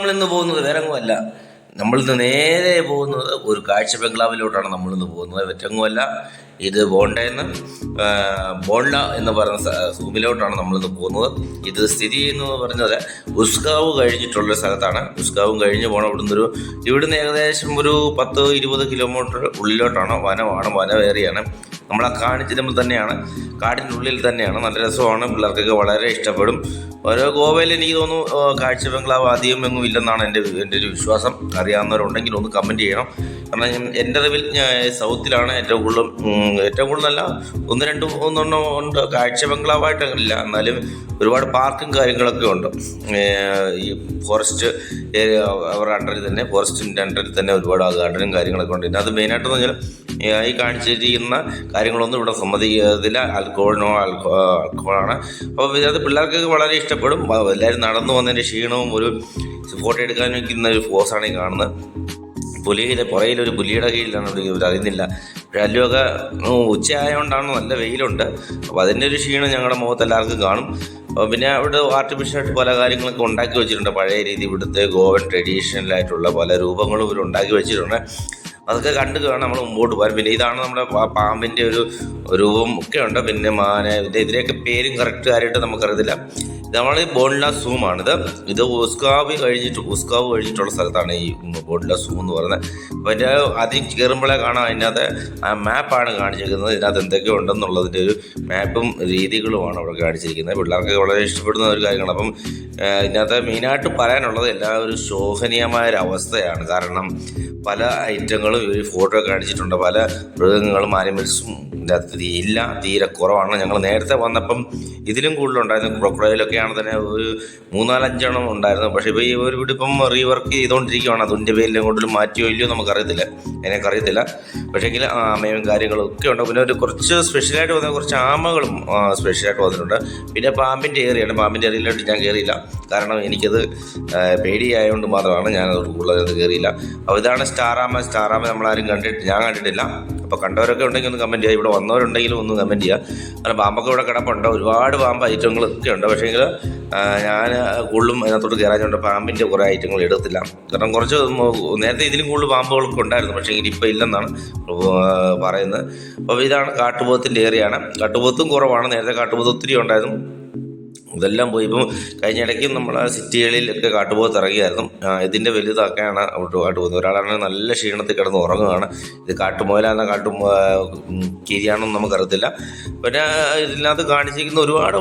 നമ്മളിന്ന് പോകുന്നത് വേറെ നമ്മളിന്ന് നേരെ പോകുന്നത് ഒരു കാഴ്ച ബംഗ്ലാവിലോട്ടാണ് നമ്മളിന്ന് പോകുന്നത്. വെറ്റങ്ങുമല്ല ഇത് ബോണ്ടയെന്ന് ബോണ്ട എന്ന് പറയുന്ന സൂമിലോട്ടാണ് നമ്മളിന്ന് പോകുന്നത്. ഇത് സ്ഥിതി എന്ന് പറഞ്ഞത് ഉസ്കാവ് കഴിഞ്ഞിട്ടുള്ള സ്ഥലത്താണ്. ഉസ്കാവും കഴിഞ്ഞ് പോകണം ഇവിടുന്ന് ഒരു ഇവിടുന്ന് ഏകദേശം ഒരു പത്ത് ഇരുപത് കിലോമീറ്റർ ഉള്ളിലോട്ടാണ്. വനമാണ് വനവേറിയാണ്. നമ്മളെ കാണിച്ചിരുമ്പോൾ തന്നെയാണ്. കാടിനുള്ളിൽ തന്നെയാണ്. നല്ല രസമാണ്. പിള്ളേർക്കൊക്കെ വളരെ ഇഷ്ടപ്പെടും. ഓരോ ഗോവയിൽ എനിക്ക് തോന്നുന്നു കാഴ്ച ബംഗ്ലാവ് അധികം ഒന്നും ഇല്ലെന്നാണ് എന്റെ എന്റെ ഒരു വിശ്വാസം. അറിയാവുന്നവരുണ്ടെങ്കിൽ ഒന്ന് കമന്റ് ചെയ്യണം. കാരണം എന്റെ അറിവിൽ സൗത്തിലാണ് ഏറ്റവും കൂടുതലും ഏറ്റവും കൂടുതലല്ല ഒന്ന് രണ്ട് മൂന്നെണ്ണം ഉണ്ട്. കാഴ്ച ബംഗ്ലാവായിട്ടില്ല എന്നാലും ഒരുപാട് പാർക്കും കാര്യങ്ങളൊക്കെ ഉണ്ട്. ഈ ഫോറസ്റ്റ് ഏരിയ അവരുടെ അണ്ടറിൽ തന്നെ ഫോറസ്റ്റിന്റെ അണ്ടറിൽ തന്നെ ഒരുപാട് ഗാർഡനും കാര്യങ്ങളൊക്കെ ഉണ്ട്. അത് മെയിനായിട്ടെന്ന് പറഞ്ഞാൽ ഈ കാണിച്ചിരിക്കുന്ന കാര്യങ്ങളൊന്നും ഇവിടെ സമ്മതിക്കത്തില്ല അൽക്കോളിനോ ആൽക്കോ അൽക്കോളാണ് അപ്പോൾ അത് പിള്ളേർക്കൊക്കെ വളരെ ഇഷ്ടപ്പെടും. എല്ലാവരും നടന്നു വന്നതിന്റെ ക്ഷീണവും ഒരു ഫോട്ടോ എടുക്കാൻ നിൽക്കുന്ന ഒരു ഫോഴ്സാണ് ഈ കാണുന്നത്. പുലിയുടെ പുറയിലൊരു പുലിയുടെ കീഴിലാണ് ഇവർ അറിയുന്നില്ല. രാജ്യമൊക്കെ ഉച്ചയായതുകൊണ്ടാണ് നല്ല വെയിലുണ്ട്. അപ്പോൾ അതിന്റെ ഒരു ക്ഷീണം ഞങ്ങളുടെ മുഖത്ത് എല്ലാവർക്കും കാണും. പിന്നെ അവിടെ ആർട്ടിഫിഷ്യലായിട്ട് പല കാര്യങ്ങളൊക്കെ ഉണ്ടാക്കി വെച്ചിട്ടുണ്ട്. പഴയ രീതി ഇവിടുത്തെ ഗോവൻ ട്രഡീഷണലായിട്ടുള്ള പല രൂപങ്ങളും ഇവർ ഉണ്ടാക്കി വെച്ചിട്ടുണ്ട്. അതൊക്കെ കണ്ടു കാണാൻ നമ്മൾ മുമ്പോട്ട് പോകാൻ. പിന്നെ ഇതാണ് നമ്മുടെ പാമ്പിന്റെ ഒരു രൂപം ഒക്കെ ഉണ്ട്. പിന്നെ മാന ഇതിന്റെ ഇതിന്റെയൊക്കെ പേരും കറക്റ്റ് കാര്യമായിട്ട് നമുക്കറിയത്തില്ല. നമ്മൾ ഈ ബോൺല സൂമാണിത്. ഇത് ഉസ്കാവ് കഴിഞ്ഞിട്ട് ഉസ്കാവ് കഴിഞ്ഞിട്ടുള്ള സ്ഥലത്താണ് ഈ ബോൺല സൂം എന്ന് പറയുന്നത്. അപ്പോൾ അതിന്റെ ആദ്യം കയറുമ്പോഴേ കാണാം അതിനകത്ത് മാപ്പാണ് കാണിച്ചിരിക്കുന്നത്. ഇതിനകത്ത് എന്തൊക്കെ ഉണ്ടെന്നുള്ളതിന്റെ ഒരു മാപ്പും രീതികളുമാണ് അവിടെ കാണിച്ചിരിക്കുന്നത്. പിള്ളേർക്ക് വളരെ ഇഷ്ടപ്പെടുന്ന ഒരു കാര്യമാണ് അപ്പം ഇതിനകത്ത് മെയിനായിട്ട് പറയാനുള്ളത് എല്ലാവരും ശോഭനീയമായ ഒരു അവസ്ഥയാണ്. കാരണം പല ഐറ്റങ്ങളും ഈ ഫോട്ടോ കാണിച്ചിട്ടുണ്ട്. പല മൃഗങ്ങളും ആനിമൽസും ഇല്ല തീരെ കുറവാണ്. ഞങ്ങൾ നേരത്തെ വന്നപ്പം ഇതിലും കൂടുതലുണ്ടായിരുന്നു. ക്രൊക്കഡൈലൊക്കെയാണ് തന്നെ ഒരു മൂന്നാലഞ്ചെണ്ണം ഉണ്ടായിരുന്നു. പക്ഷേ ഇപ്പോൾ ഈ ഒരു വീട് ഇപ്പം റീവർക്ക് ചെയ്തുകൊണ്ടിരിക്കുകയാണ് അതിന്റെ പേരിൽ കൂടുതലും മാറ്റിയോ ഇല്ലയോ നമുക്കറിയത്തില്ല. എനിക്കറിയത്തില്ല പക്ഷേങ്കിൽ ആമയും കാര്യങ്ങളും ഒക്കെ ഉണ്ട്. പിന്നെ ഒരു കുറച്ച് സ്പെഷ്യലായിട്ട് വന്ന കുറച്ച് ആമകളും സ്പെഷ്യലായിട്ട് വന്നിട്ടുണ്ട്. പിന്നെ പാമ്പിന്റെ ഏറിയാണ്. പാമ്പിന്റെ ഏറിയിലോട്ട് ഞാൻ കയറിയില്ല കാരണം എനിക്കത് പേടിയായതുകൊണ്ട് മാത്രമാണ് ഞാൻ അത് കൂടുതലത് കയറിയില്ല അപ്പോൾ ഇതാണ് സ്റ്റാറാമ സ്റ്റാറാമ നമ്മളാരും കണ്ടിട്ട് ഞാൻ കണ്ടിട്ടില്ല. അപ്പോൾ കണ്ടവരൊക്കെ ഉണ്ടെങ്കിൽ ഒന്ന് കമന്റ് ചെയ്യുക. ഇവിടെ വന്നവരുണ്ടെങ്കിലും ഒന്ന് കമന്റ് ചെയ്യുക കാരണം പാമ്പൊക്കെ ഇവിടെ കിടപ്പുണ്ട്. ഒരുപാട് പാമ്പ് ഐറ്റങ്ങളൊക്കെ ഉണ്ട്. പക്ഷേങ്കിൽ ഞാൻ കൂടുതലും അതിനകത്തോട്ട് കയറാഞ്ഞുകൊണ്ട് പാമ്പിന്റെ കുറേ ഐറ്റങ്ങൾ എടുത്തില്ല. കാരണം കുറച്ച് നേരത്തെ ഇതിലും കൂടുതൽ പാമ്പുകളൊക്കെ ഉണ്ടായിരുന്നു. പക്ഷേ ഇപ്പോൾ ഇല്ലെന്നാണ് പറയുന്നത്. അപ്പോൾ ഇതാണ് കാട്ടുപോത്തിന്റെ ഏരിയയാണ് കാട്ടുപോത്തും കുറവാണ്. നേരത്തെ കാട്ടുപോത്ത് ഒത്തിരി ഉണ്ടായിരുന്നു. ഇതെല്ലാം പോയി ഇപ്പം കഴിഞ്ഞ ഇടയ്ക്ക് നമ്മൾ ആ സിറ്റികളിലൊക്കെ കാട്ടുപോകത്ത് ഇറങ്ങിയായിരുന്നു ഇതിന്റെ വലുതൊക്കെയാണ് അവിടെ ഒരാളാണെങ്കിൽ ഒരാളാണ് നല്ല ക്ഷീണത്തിൽ കിടന്ന് ഉറങ്ങുകയാണ്. ഇത് കാട്ടുമോലാന്ന കാട്ടു കിരിയാണെന്ന് നമുക്കറിയത്തില്ല. പിന്നെ ഇതിനകത്ത് കാണിച്ചിരിക്കുന്ന ഒരുപാട്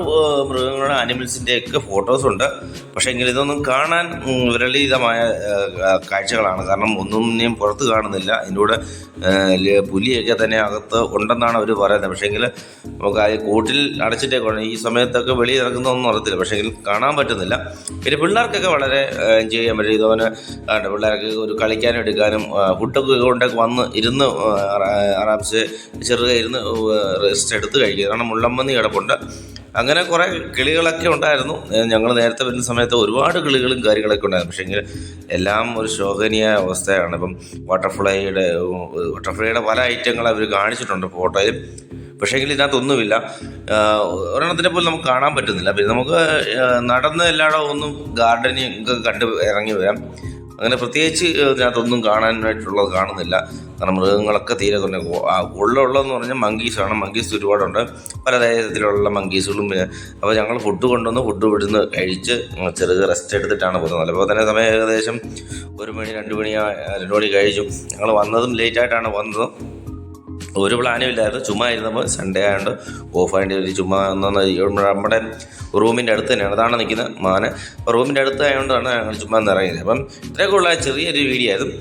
മൃഗങ്ങളുടെ അനിമൽസിന്റെ ഒക്കെ ഫോട്ടോസ് ഉണ്ട്. പക്ഷേ എങ്കിൽ ഇതൊന്നും കാണാൻ വിരളീതമായ കാഴ്ചകളാണ്. കാരണം ഒന്നും പുറത്ത് കാണുന്നില്ല. ഇതിന്റെ പുലിയൊക്കെ തന്നെ അകത്ത് ഉണ്ടെന്നാണ് അവർ പറയുന്നത്. പക്ഷേങ്കിൽ നമുക്ക് ആ കൂട്ടിൽ അടച്ചിട്ടേക്കാണ് ഈ സമയത്തൊക്കെ വെളിയിൽ ഇറക്കുന്നതൊന്നും അറിയത്തില്ല പക്ഷേങ്കിൽ കാണാൻ പറ്റുന്നില്ല. പിന്നെ പിള്ളേർക്കൊക്കെ വളരെ എൻജോയ് ചെയ്യാൻ പറ്റും. ആണ് പിള്ളേർക്ക് ഒരു കളിക്കാനും എടുക്കാനും ഫുഡൊക്കെ കൊണ്ടൊക്കെ വന്ന് ഇരുന്ന് ആറാംസ് ആറാ- ചെറുതെ ഇരുന്ന് റെസ്റ്റ് എടുത്ത് കഴിക്കുക. കാരണം മുള്ളമ്പന്നി കിടപ്പുണ്ട്. അങ്ങനെ കുറേ കിളികളൊക്കെ ഉണ്ടായിരുന്നു. ഞങ്ങൾ നേരത്തെ വരുന്ന സമയത്ത് ഒരുപാട് കിളികളും കാര്യങ്ങളൊക്കെ ഉണ്ടായിരുന്നു. പക്ഷേ എല്ലാം ഒരു ശോഭനീയ അവസ്ഥയാണ്. ഇപ്പം വാട്ടർഫ്ലൈയുടെ വാട്ടർഫ്ലൈയുടെ പല ഐറ്റങ്ങൾ അവർ കാണിച്ചിട്ടുണ്ട്. ഫോട്ടോയിൽ പക്ഷേങ്കിൽ ഇതിനകത്തൊന്നുമില്ല. ഒരെണ്ണത്തിനെ പോലും നമുക്ക് കാണാൻ പറ്റുന്നില്ല. പിന്നെ നമുക്ക് നടന്ന് എല്ലായിടവും ഒന്നും ഗാർഡനിങ് ഒക്കെ കണ്ട് ഇറങ്ങി വരാം. അങ്ങനെ പ്രത്യേകിച്ച് ഇതിനകത്തൊന്നും കാണാനായിട്ടുള്ളത് കാണുന്നില്ല. കാരണം മൃഗങ്ങളൊക്കെ തീരെ തന്നെ ഉള്ളതെന്ന് പറഞ്ഞാൽ മങ്കീസാണ്. മങ്കീസ് ഒരുപാടുണ്ട്. പല തരത്തിലുള്ള മങ്കീസുകളും പിന്നെ അപ്പോൾ ഞങ്ങൾ ഫുഡ് കൊണ്ടുവന്ന് ഫുഡ് ഇവിടുന്ന് കഴിച്ച് ചെറുത് റെസ്റ്റ് എടുത്തിട്ടാണ് പോകുന്നത്. അപ്പോൾ തന്നെ സമയം ഏകദേശം ഒരു മണി രണ്ട് മണി രണ്ട് മണി കഴിച്ചു ഞങ്ങൾ വന്നതും ലേറ്റായിട്ടാണ് വന്നത്. ഒരു പ്ലാനും ഇല്ലായിരുന്നു. ചുമ്മാ ഇരുന്നപ്പോൾ സൺഡേ ആയതുകൊണ്ട് ഓഫ് ആയിട്ട് ഒരു ചുമ്മാ ഒന്ന് നമ്മുടെ റൂമിന്റെ അടുത്ത് തന്നെയാണ്. അതാണ് നിൽക്കുന്നത് മാന. റൂമിന്റെ അടുത്ത് ആയതുകൊണ്ടാണ് ഞങ്ങൾ ചുമ്മാ ഇറങ്ങിയത്. അപ്പം ഇത്രയൊക്കെ ഉള്ള ചെറിയൊരു വീഡിയോ ആയിരുന്നു.